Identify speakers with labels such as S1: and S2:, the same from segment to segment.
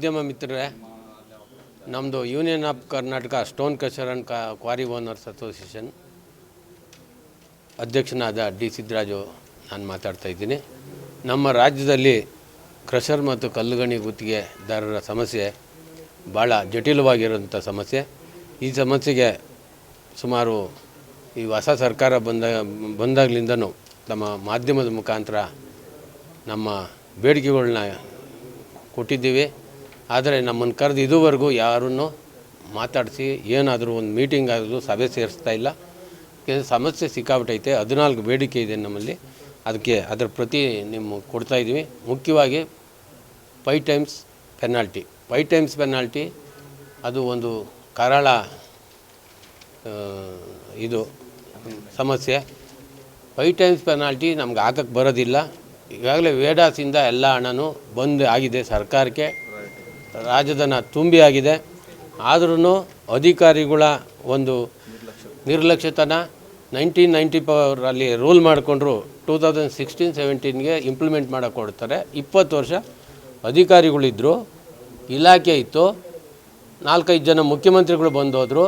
S1: ಮಾಧ್ಯಮ ಮಿತ್ರರೇ ನಮ್ಮದು union of Karnataka stone crusher and quarry owners association ಅಧ್ಯಕ್ಷನಾದ D Siddaraju ನಾನು ಮಾತಾಡ್ತಾ ಇದ್ದೀನಿ. ನಮ್ಮ ರಾಜ್ಯದಲ್ಲಿ ಕ್ರಷರ್ ಮತ್ತು ಕಲ್ಲುಗಣಿ ಗುತ್ತಿಗೆದಾರರ ಸಮಸ್ಯೆ ಭಾಳ ಜಟಿಲವಾಗಿರುವಂಥ ಸಮಸ್ಯೆ. ಈ ಸಮಸ್ಯೆಗೆ ಸುಮಾರು ಈ ಹೊಸ ಸರ್ಕಾರ ಬಂದ, ಬಂದಾಗಲಿಂದನೂ ನಮ್ಮ ಮಾಧ್ಯಮದ ಮುಖಾಂತರ ನಮ್ಮ ಬೇಡಿಕೆಗಳನ್ನ ಕೊಟ್ಟಿದ್ದೀವಿ. ಆದರೆ ನಮ್ಮನ್ನು ಕರೆದು ಇದುವರೆಗೂ ಯಾರನ್ನು ಮಾತಾಡಿಸಿ ಏನಾದರೂ ಒಂದು ಮೀಟಿಂಗ್ ಆದರೂ ಸಭೆ ಸೇರಿಸ್ತಾ ಇಲ್ಲ. ಸಮಸ್ಯೆ ಸಿಕ್ಕಾಬಿಟ್ಟೈತೆ, ಹದಿನಾಲ್ಕು ಬೇಡಿಕೆ ಇದೆ ನಮ್ಮಲ್ಲಿ. ಅದಕ್ಕೆ ಅದರ ಪ್ರತಿ ನಿಮ್ಮ ಕೊಡ್ತಾ ಇದ್ದೀವಿ. ಮುಖ್ಯವಾಗಿ five times penalty. Five times penalty ಅದು ಒಂದು ಕರಾಳ ಇದು ಸಮಸ್ಯೆ. ಫೈ ಟೈಮ್ಸ್ ಪೆನಾಲ್ಟಿ ನಮ್ಗೆ ಹಾಕಕ್ಕೆ ಬರೋದಿಲ್ಲ. ಈಗಾಗಲೇ ವೇಡಾಸಿಂದ ಎಲ್ಲ ಹಣನೂ ಬಂದ್ ಆಗಿದೆ ಸರ್ಕಾರಕ್ಕೆ. ರಾಜಧನ ತುಂಬಿಯಾಗಿದೆ. ಆದ್ರೂ ಅಧಿಕಾರಿಗಳ ಒಂದು ನಿರ್ಲಕ್ಷ್ಯತನ ನೈನ್ಟೀನ್ ನೈಂಟಿ ಫೋರಲ್ಲಿ ರೂಲ್ ಮಾಡಿಕೊಂಡ್ರು ಟೂ ತೌಸಂಡ್ ಸಿಕ್ಸ್ಟೀನ್ ಸೆವೆಂಟೀನ್ಗೆ ಇಂಪ್ಲಿಮೆಂಟ್ ಮಾಡೋಕೆ ಕೊಡ್ತಾರೆ ಇಪ್ಪತ್ತು ವರ್ಷ ಅಧಿಕಾರಿಗಳಿದ್ದರು ಇಲಾಖೆ ಇತ್ತು, ನಾಲ್ಕೈದು ಜನ ಮುಖ್ಯಮಂತ್ರಿಗಳು ಬಂದೋದ್ರು.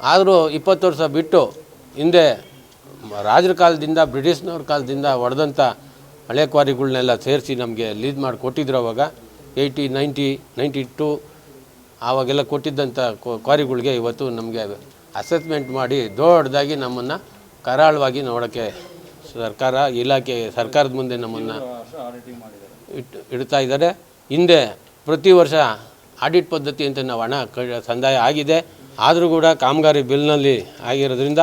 S1: ಆದರೂ ಇಪ್ಪತ್ತು ವರ್ಷ ಬಿಟ್ಟು ಹಿಂದೆ ರಾಜರ ಕಾಲದಿಂದ, ಬ್ರಿಟಿಷ್ನವ್ರ ಕಾಲದಿಂದ ಹೊಡೆದಂಥ ಹಳೆ ಕ್ವಾರಿಗಳನ್ನೆಲ್ಲ ಸೇರಿಸಿ ನಮಗೆ ಲೀಡ್ ಮಾಡಿ ಕೊಟ್ಟಿದ್ರು ಅವಾಗ. ಏಯ್ಟಿ, ನೈಂಟಿ ನೈಂಟಿ ಟು ಆವಾಗೆಲ್ಲ ಕೊಟ್ಟಿದ್ದಂಥ ಕ್ವ- ಕ್ವಾರಿಗಳಿಗೆ ಇವತ್ತು ನಮಗೆ ಅಸೆಸ್ಮೆಂಟ್ ಮಾಡಿ ದೊಡ್ಡದಾಗಿ ನಮ್ಮನ್ನು ಕರಾಳವಾಗಿ ನೋಡೋಕ್ಕೆ ಸರ್ಕಾರ, ಇಲಾಖೆ, ಸರ್ಕಾರದ ಮುಂದೆ ನಮ್ಮನ್ನು ಇಟ್ಟು ಇಡ್ತಾ ಇದ್ದಾರೆ. ಹಿಂದೆ ಪ್ರತಿ ವರ್ಷ ಆಡಿಟ್ ಪದ್ಧತಿ ಅಂತ ನಾವು ಹಣ ಸಂದಾಯ ಆಗಿದೆ. ಆದರೂ ಕೂಡ ಕಾಮಗಾರಿ ಬಿಲ್ನಲ್ಲಿ ಆಗಿರೋದ್ರಿಂದ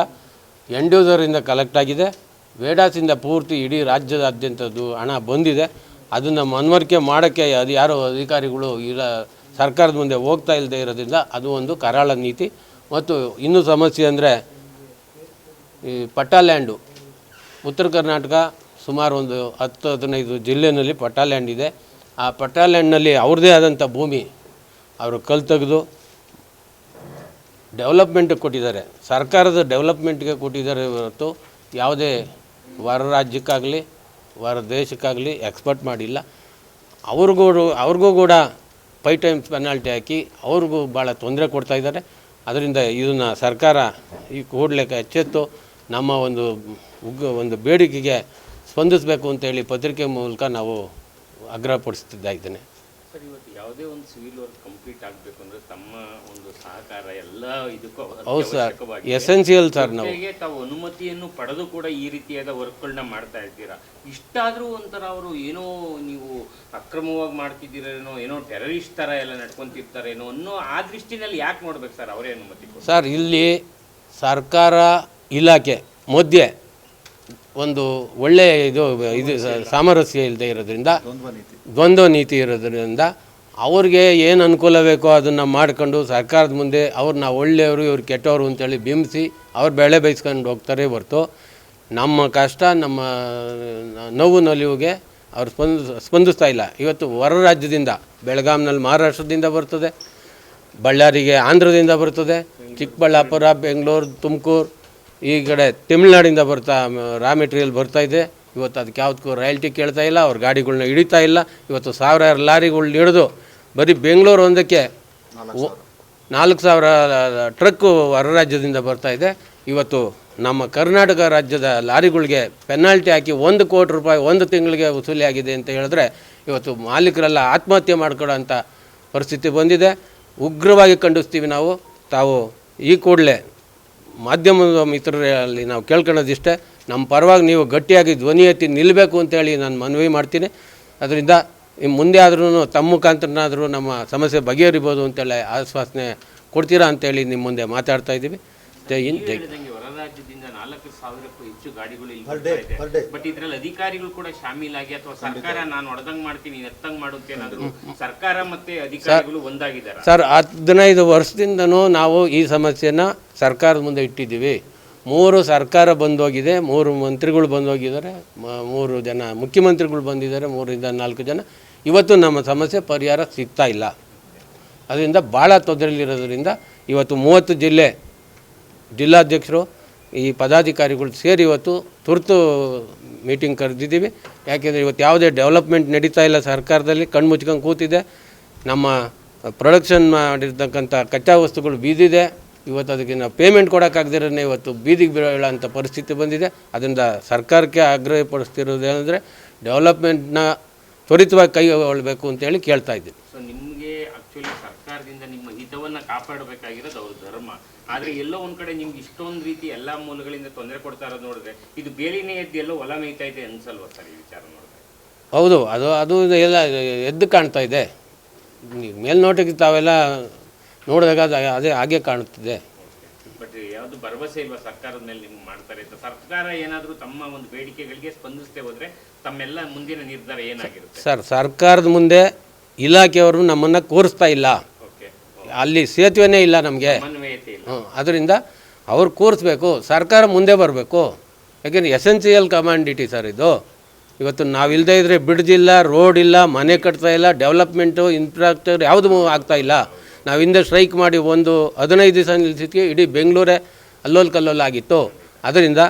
S1: ಎಂಡ್ಯೂಸರಿಂದ ಕಲೆಕ್ಟ್ ಆಗಿದೆ. ವೇಡಾಸಿಂದ ಪೂರ್ತಿ ಇಡೀ ರಾಜ್ಯದಾದ್ಯಂತದ್ದು ಹಣ ಬಂದಿದೆ. ಅದನ್ನು ಮನವರಿಕೆ ಮಾಡೋಕ್ಕೆ ಅದು ಯಾರೋ ಅಧಿಕಾರಿಗಳು ಇಲ್ಲ ಸರ್ಕಾರದ ಮುಂದೆ ಹೋಗ್ತಾ ಇಲ್ಲದೆ ಇರೋದ್ರಿಂದ ಅದು ಒಂದು ಕರಾಳ ನೀತಿ. ಮತ್ತು ಇನ್ನೂ ಸಮಸ್ಯೆ ಅಂದರೆ ಈ ಪಟ್ಟಾಲ್ಯಾಂಡು ಉತ್ತರ ಕರ್ನಾಟಕ ಸುಮಾರು ಒಂದು ಹತ್ತು ಹದಿನೈದು ಜಿಲ್ಲೆಯಲ್ಲಿ ಪಟ್ಟಾಲ್ಯಾಂಡ್ ಇದೆ. ಆ ಪಟ್ಟಾಲ್ಯಾಂಡ್ನಲ್ಲಿ ಅವ್ರದ್ದೇ ಆದಂಥ ಭೂಮಿ ಅವರು ಕಲ್ ತೆಗೆದು ಡೆವಲಪ್ಮೆಂಟಿಗೆ ಕೊಟ್ಟಿದ್ದಾರೆ. ಸರ್ಕಾರದ ಡೆವಲಪ್ಮೆಂಟ್ಗೆ ಕೊಟ್ಟಿದ್ದಾರೆ ಹೊರತು ಯಾವುದೇ ಹೊರ ರಾಜ್ಯಕ್ಕಾಗಲಿ ಹೊರ ದೇಶಕ್ಕಾಗಲಿ ಎಕ್ಸ್ಪರ್ಟ್ ಮಾಡಿಲ್ಲ. ಅವ್ರಿಗೂ ಅವ್ರಿಗೂ ಕೂಡ ಫೈ ಟೈಮ್ಸ್ ಪೆನಾಲ್ಟಿ ಹಾಕಿ ಅವ್ರಿಗೂ ಭಾಳ ತೊಂದರೆ ಕೊಡ್ತಾ ಇದ್ದಾರೆ. ಅದರಿಂದ ಇದನ್ನು ಸರ್ಕಾರ ಈ ಕೂಡಲೇ ಎಚ್ಚೆತ್ತು ನಮ್ಮ ಒಂದು ಉಗ್ಗ ಒಂದು ಬೇಡಿಕೆಗೆ ಸ್ಪಂದಿಸಬೇಕು ಅಂತೇಳಿ ಪತ್ರಿಕೆ ಮೂಲಕ ನಾವು
S2: ಆಗ್ರಹಪಡಿಸ್ತಿದ್ದಾಯಿದ್ದೇನೆ ಯಾವುದೇ ಒಂದು ಸಿವಿಲ್ ವರ್ಕ್ ಕಂಪ್ಲೀಟ್ ಆಗಬೇಕು ಅಂದ್ರೆ ತಮ್ಮ ಒಂದು ಸಹಕಾರ ಎಲ್ಲ ಇದಕ್ಕೂ
S1: ಹೌದು ಸರ್. ಎಸೆನ್ಸಿಯಲ್ ಸರ್ ನಾವು
S2: ಜೊತೆಗೆ ತಾವು ಅನುಮತಿಯನ್ನು ಪಡೆದು ಕೂಡ ಈ ರೀತಿಯಾದ ವರ್ಕ್ಗಳನ್ನ ಮಾಡ್ತಾ ಇದ್ದೀರಾ ಇಷ್ಟಾದ್ರೂ ಒಂಥರ ಅವರು ಏನೋ ನೀವು ಅಕ್ರಮವಾಗಿ ಮಾಡ್ತಿದ್ದೀರೇನೋ ಏನೋ ಟೆರರಿಸ್ಟ್ ತರ ಎಲ್ಲ ನಡ್ಕೊಂತಿರ್ತಾರೇನೋ ಅನ್ನೋ ಆ ದೃಷ್ಟಿನಲ್ಲಿ ಯಾಕೆ ನೋಡ್ಬೇಕು ಸರ್ ಅವರೇ ಅನುಮತಿ ಕೊಡ್ತಾರೆ?
S1: ಸರ್ ಇಲ್ಲಿ ಸರ್ಕಾರ ಇಲಾಖೆ ಮಧ್ಯೆ ಒಂದು ಒಳ್ಳೆಯ ಇದು ಇದು ಸ- ಸಾಮರಸ್ಯ ಇಲ್ಲದೆ ಇರೋದ್ರಿಂದ ದ್ವಂದ್ವ ನೀತಿ ಇರೋದ್ರಿಂದ ಅವ್ರಿಗೆ ಏನು ಅನುಕೂಲ ಬೇಕೋ ಅದನ್ನು ಮಾಡ್ಕೊಂಡು ಸರ್ಕಾರದ ಮುಂದೆ ಅವ್ರನ್ನ ಒಳ್ಳೆಯವರು, ಇವ್ರು ಕೆಟ್ಟವರು ಅಂತೇಳಿ ಬಿಂಬಿಸಿ ಅವ್ರು ಬೆಳೆ ಬೈಸ್ಕೊಂಡು ಹೋಗ್ತಾರೆ ಹೊರ್ತು ನಮ್ಮ ಕಷ್ಟ, ನಮ್ಮ ನೋವು, ನಲಿವಿಗೆ ಅವ್ರು ಸ್ಪಂದಿಸ್ ಸ್ಪಂದಿಸ್ತಾ ಇಲ್ಲ. ಇವತ್ತು ಹೊರ ರಾಜ್ಯದಿಂದ, ಬೆಳಗಾಂನಲ್ಲಿ ಮಹಾರಾಷ್ಟ್ರದಿಂದ ಬರ್ತದೆ, ಬಳ್ಳಾರಿಗೆ ಆಂಧ್ರದಿಂದ ಬರ್ತದೆ, ಚಿಕ್ಕಬಳ್ಳಾಪುರ, ಬೆಂಗಳೂರು, ತುಮಕೂರು, ಈ ಕಡೆ ತಮಿಳ್ನಾಡಿಂದ ಬರ್ತಾ ರಾ ಮೆಟೀರಿಯಲ್ ಇದೆ. ಇವತ್ತು ಅದಕ್ಕೆ ಯಾವುದಕ್ಕೂ ರಾಯಲ್ಟಿ ಕೇಳ್ತಾ ಇಲ್ಲ ಅವ್ರ ಗಾಡಿಗಳನ್ನ ಹಿಡಿತಾ ಇಲ್ಲ. ಇವತ್ತು ಸಾವಿರಾರು ಲಾರಿಗಳ್ನ ಹಿಡಿದು ಬರೀ ಬೆಂಗಳೂರು ಒಂದಕ್ಕೆ ನಾಲ್ಕು ಸಾವಿರ. ಟ್ರಕ್ಕು ಹೊರ ರಾಜ್ಯದಿಂದ ಬರ್ತಾ ಇದೆ. ಇವತ್ತು ನಮ್ಮ ಕರ್ನಾಟಕ ರಾಜ್ಯದ ಲಾರಿಗಳಿಗೆ ಪೆನಾಲ್ಟಿ ಹಾಕಿ ಒಂದು ಕೋಟಿ ರೂಪಾಯಿ ಒಂದು ತಿಂಗಳಿಗೆ ವಸೂಲಿ ಆಗಿದೆ ಅಂತ ಹೇಳಿದ್ರೆ ಇವತ್ತು ಮಾಲೀಕರೆಲ್ಲ ಆತ್ಮಹತ್ಯೆ ಮಾಡ್ಕೊಳ್ಳೋಂಥ ಪರಿಸ್ಥಿತಿ ಬಂದಿದೆ. ಉಗ್ರವಾಗಿ ಖಂಡಿಸ್ತೀವಿ ನಾವು. ತಾವು ಈ ಕೂಡಲೇ ಮಾಧ್ಯಮದ ಮಿತ್ರರಲ್ಲಿ ನಾವು ಕೇಳ್ಕೊಳ್ಳೋದಿಷ್ಟೇ. ನಮ್ಮ ಪರವಾಗಿ ನೀವು ಗಟ್ಟಿಯಾಗಿ ಧ್ವನಿ ಎತ್ತಿ ನಿಲ್ಲಬೇಕು ಅಂತೇಳಿ ನಾನು ಮನವಿ ಮಾಡ್ತೀನಿ. ಅದರಿಂದ ಇನ್ನು ಮುಂದೆ ಆದ್ರೂ ತಮ್ಮ ಮುಖಾಂತರನಾದರೂ ನಮ್ಮ ಸಮಸ್ಯೆ ಬಗೆಹರಿಬೋದು ಅಂತೇಳಿ ಆಶ್ವಾಸನೆ ಕೊಡ್ತೀರಾ ಅಂತೇಳಿ ನಿಮ್ಮ ಮುಂದೆ ಮಾತಾಡ್ತಾ ಇದ್ದೀವಿ. ಜೈ ಹಿಂದ್ ಜೈ
S2: ಹೇಳಿದಂಗೆ ರಾಜ್ಯದಿಂದ ನಾಲ್ಕು ಸಾವಿರಕ್ಕೂ ಹೆಚ್ಚು ಗಾಡಿಗಳು ಇಲ್ಲಿ ಬಟ್ ಇದ್ರಲ್ಲಿ ಅಧಿಕಾರಿಗಳು ಕೂಡ ಶಾಮೀಲಾಗಿ ಅಥವಾ ಸರ್ಕಾರ ನಾನು ಹೊಡೆದಂಗ್ ಮಾಡ್ತೀನಿ ಎತ್ತಂಗ್ ಮಾಡುತ್ತೆ ಏನಾದ್ರು ಸರ್ಕಾರ ಮತ್ತೆ ಅಧಿಕಾರಿಗಳು ಒಂದಾಗಿದ್ದಾರೆ?
S1: ಸರ್ ಹದಿನೈದು ವರ್ಷದಿಂದನೂ ನಾವು ಈ ಸಮಸ್ಯೆನ ಸರ್ಕಾರದ ಮುಂದೆ ಇಟ್ಟಿದ್ದೀವಿ. ಮೂರು ಸರ್ಕಾರ ಬಂದೋಗಿದೆ, ಮೂರು ಮಂತ್ರಿಗಳು ಬಂದೋಗಿದ್ದಾರೆ ಮೂರು ಜನ ಮುಖ್ಯಮಂತ್ರಿಗಳು ಬಂದಿದ್ದಾರೆ, ಮೂರಿಂದ ನಾಲ್ಕು ಜನ. ಇವತ್ತು ನಮ್ಮ ಸಮಸ್ಯೆ ಪರಿಹಾರ ಸಿಗ್ತಾ ಇಲ್ಲ. ಅದರಿಂದ ಭಾಳ ತೊಂದರೆಯಲ್ಲಿರೋದ್ರಿಂದ ಇವತ್ತು ಮೂವತ್ತು ಜಿಲ್ಲೆ ಜಿಲ್ಲಾಧ್ಯಕ್ಷರು, ಈ ಪದಾಧಿಕಾರಿಗಳು ಸೇರಿ ಇವತ್ತು ತುರ್ತು ಮೀಟಿಂಗ್ ಕರೆದಿದ್ದೀವಿ. ಯಾಕೆಂದರೆ ಇವತ್ತು ಯಾವುದೇ ಡೆವಲಪ್ಮೆಂಟ್ ನಡೀತಾ ಇಲ್ಲ ಸರ್ಕಾರದಲ್ಲಿ, ಕಣ್ಣು ಮುಚ್ಕೊಂಡು ಕೂತಿದೆ. ನಮ್ಮ ಪ್ರೊಡಕ್ಷನ್ ಮಾಡಿರ್ತಕ್ಕಂಥ ಕಚ್ಚಾ ವಸ್ತುಗಳು ಬೀದಿದೆ. ಇವತ್ತು ಅದಕ್ಕೆ ನಾವು ಪೇಮೆಂಟ್ ಕೊಡೋಕ್ಕಾಗದಿರೋನೇ ಇವತ್ತು ಬೀದಿಗೆ ಅಂತ ಪರಿಸ್ಥಿತಿ ಬಂದಿದೆ. ಅದರಿಂದ ಸರ್ಕಾರಕ್ಕೆ ಆಗ್ರಹಪಡಿಸ್ತಿರೋದೇನೆಂದರೆ ಡೆವಲಪ್ಮೆಂಟ್ನ ತ್ವರಿತವಾಗಿ ಕೈಗೊಳ್ಳಬೇಕು ಅಂತೇಳಿ ಕೇಳ್ತಾ ಇದ್ದೀನಿ.
S2: ಸೊ ನಿಮಗೆ ಆ್ಯಕ್ಚುಲಿ ಸರ್ಕಾರದಿಂದ ನಿಮ್ಮ ಹಿತವನ್ನು ಕಾಪಾಡಬೇಕಾಗಿರೋದು ಅವ್ರ ಧರ್ಮ. ಆದರೆ ಎಲ್ಲೋ ಒಂದು ಕಡೆ ನಿಮ್ಗೆ ಇಷ್ಟೊಂದು ರೀತಿ ಎಲ್ಲ ಮೂಲಗಳಿಂದ ತೊಂದರೆ ಕೊಡ್ತಾ ಇರೋದು ನೋಡಿದ್ರೆ ಇದು ಬೇಲಿನೇ ಎದ್ದು ಎಲ್ಲೋ ಹೊಲ ಮೇಯ್ತಾ ಇದೆ ಅನ್ಸಲ್ವ ಸರ್ ಈ ವಿಚಾರ ನೋಡಿದ್ರೆ?
S1: ಹೌದು ಅದು ಅದು ಎಲ್ಲ ಎದ್ದು ಕಾಣ್ತಾ ಇದೆ. ಮೇಲ್ನೋಟಕ್ಕೆ ತಾವೆಲ್ಲ ನೋಡಿದಾಗ ಅದು ಅದೇ ಹಾಗೆ ಕಾಣುತ್ತಿದೆ.
S2: ಬಟ್ ಯಾವುದು ಭರವಸೆ ಸರ್ಕಾರದ ಮೇಲೆ ನಿಮ್ಗೆ ಮಾಡ್ತಾರೆ ಅಂತ? ಸರ್ಕಾರ ಏನಾದರೂ ತಮ್ಮ ಒಂದು ಬೇಡಿಕೆಗಳಿಗೆ ಸ್ಪಂದಿಸದೆ ಹೋದ್ರೆ ತಮ್ಮೆಲ್ಲ ಮುಂದಿನ ನಿರ್ಧಾರ ಏನಾಗಿರುತ್ತೆ?
S1: ಸರ್ ಸರ್ಕಾರದ ಮುಂದೆ ಇಲಾಖೆಯವರು ನಮ್ಮನ್ನು ಕೂರಿಸ್ತಾ ಇಲ್ಲ.
S2: ಓಕೆ
S1: ಅಲ್ಲಿ ಸೇತುವೆನೇ ಇಲ್ಲ ನಮಗೆ. ಅದರಿಂದ ಅವ್ರು ಕೂರಿಸ್ಬೇಕು. ಸರ್ಕಾರ ಮುಂದೆ ಬರಬೇಕು. ಯಾಕೆಂದರೆ ಎಸೆನ್ಸಿಯಲ್ ಕಮಾಂಡಿಟಿ ಸರ್ ಇದು. ಇವತ್ತು ನಾವಿಲ್ಲದೆ ಇದ್ದರೆ ಬ್ರಿಡ್ಜ್ ಇಲ್ಲ ರೋಡ್ ಇಲ್ಲ ಮನೆ ಕಟ್ತಾ ಇಲ್ಲ ಡೆವಲಪ್ಮೆಂಟು ಇನ್ಫ್ರಾಸ್ಟ್ರಕ್ಚರ್ ಯಾವುದು ಆಗ್ತಾ ಇಲ್ಲ. ನಾವು ಹಿಂದೆ ಸ್ಟ್ರೈಕ್ ಮಾಡಿ ಒಂದು ಹದಿನೈದು ದಿವಸ ನಿಲ್ಲಿಸಿದ್ಕೆ ಇಡೀ ಬೆಂಗಳೂರೇ ಅಲ್ಲೋಲ್ ಕಲ್ಲೋಲಾಗಿತ್ತು ಅದರಿಂದ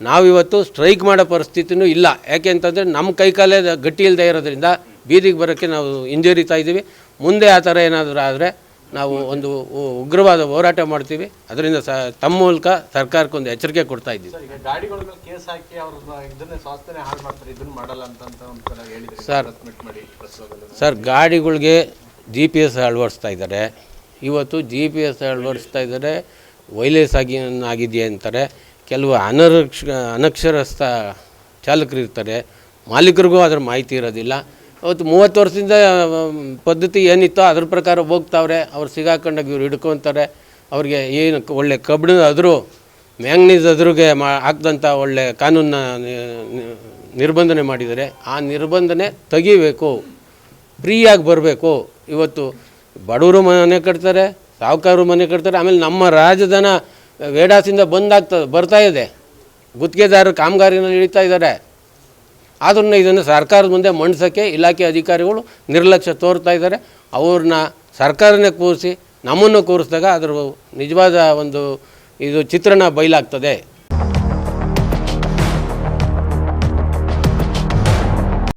S1: ನಾವಿವತ್ತು ಸ್ಟ್ರೈಕ್ ಮಾಡೋ ಪರಿಸ್ಥಿತಿನೂ ಇಲ್ಲ. ಯಾಕೆ ಅಂತಂದರೆ ನಮ್ಮ ಕೈಕಾಲೇ ಗಟ್ಟಿ ಇಲ್ಲದೆ ಇರೋದ್ರಿಂದ ಬೀದಿಗೆ ಬರೋಕ್ಕೆ ನಾವು ಹಿಂಜರಿತಾ ಇದ್ದೀವಿ ಮುಂದೆ ಆ ಥರ ಏನಾದರೂ ಆದರೆ ನಾವು ಒಂದು ಉಗ್ರವಾದ ಹೋರಾಟ ಮಾಡ್ತೀವಿ. ಅದರಿಂದ ಸ ತಮ್ಮ ಮೂಲಕ ಸರ್ಕಾರಕ್ಕೆ ಒಂದು ಎಚ್ಚರಿಕೆ ಕೊಡ್ತಾ ಇದ್ದೀವಿ.
S3: ಸರ್
S1: ಸರ್ ಗಾಡಿಗಳಿಗೆ ಜಿ ಪಿ ಎಸ್ ಅಳವಡಿಸ್ತಾ ಇದ್ದಾರೆ. ಇವತ್ತು ಜಿ ಪಿ ಎಸ್ ಅಳವಡಿಸ್ತಾ ಇದ್ದಾರೆ ವೈಲೇಸ್ ಆಗಿ ಆಗಿದೆಯಾ ಅಂತಾರೆ. ಕೆಲವು ಅನರಕ್ಷ, ಅನಕ್ಷರಸ್ಥ ಚಾಲಕರು ಇರ್ತಾರೆ. ಮಾಲೀಕರಿಗೂ ಅದ್ರ ಮಾಹಿತಿ ಇರೋದಿಲ್ಲ. ಅವತ್ತು ಮೂವತ್ತು ವರ್ಷದಿಂದ ಪದ್ಧತಿ ಏನಿತ್ತೋ ಅದ್ರ ಪ್ರಕಾರ ಹೋಗ್ತಾವ್ರೆ. ಅವ್ರು ಸಿಗಾಕೊಂಡಾಗ ಇವ್ರು ಹಿಡ್ಕೊತಾರೆ. ಅವ್ರಿಗೆ ಏನು ಒಳ್ಳೆ ಕಬ್ಬಿಣದ ಅದರು, ಮ್ಯಾಂಗ್ನೀಸ್ ಅದ್ರಿಗೆ ಮಾ ಹಾಕ್ದಂಥ ಒಳ್ಳೆ ಕಾನೂನನ್ನ ನಿ- ನಿ- ನಿರ್ಬಂಧನೆ ಮಾಡಿದರೆ ಆ ನಿರ್ಬಂಧನೆ ತೆಗಿಬೇಕು. ಫ್ರೀಯಾಗಿ ಬರಬೇಕು. ಇವತ್ತು ಬಡವರು ಮನೆ ಕಟ್ತಾರೆ, ಸಾಹುಕಾರರು ಮನೆ ಕಟ್ತಾರೆ, ಆಮೇಲೆ ನಮ್ಮ ರಾಜಧನ ವೇಡಾಸಿಂದ ಬಂದಾಗ್ತದೆ ಬರ್ತಾ ಇದೆ. ಗುತ್ತಿಗೆದಾರರು ಕಾಮಗಾರಿನಲ್ಲಿ ಇಳಿತಾ ಇದ್ದಾರೆ. ಆದ್ರೂ ಇದನ್ನು ಸರ್ಕಾರದ ಮುಂದೆ ಮಂಡಿಸೋಕ್ಕೆ ಇಲಾಖೆ ಅಧಿಕಾರಿಗಳು ನಿರ್ಲಕ್ಷ್ಯ ತೋರ್ತಾ ಇದ್ದಾರೆ. ಅವ್ರನ್ನ ಸರ್ಕಾರನೇ ಕೂರಿಸಿ ನಮ್ಮನ್ನು ಕೂರಿಸಿದಾಗ ಅದರ ನಿಜವಾದ ಒಂದು ಇದು ಚಿತ್ರಣ ಬಯಲಾಗ್ತದೆ.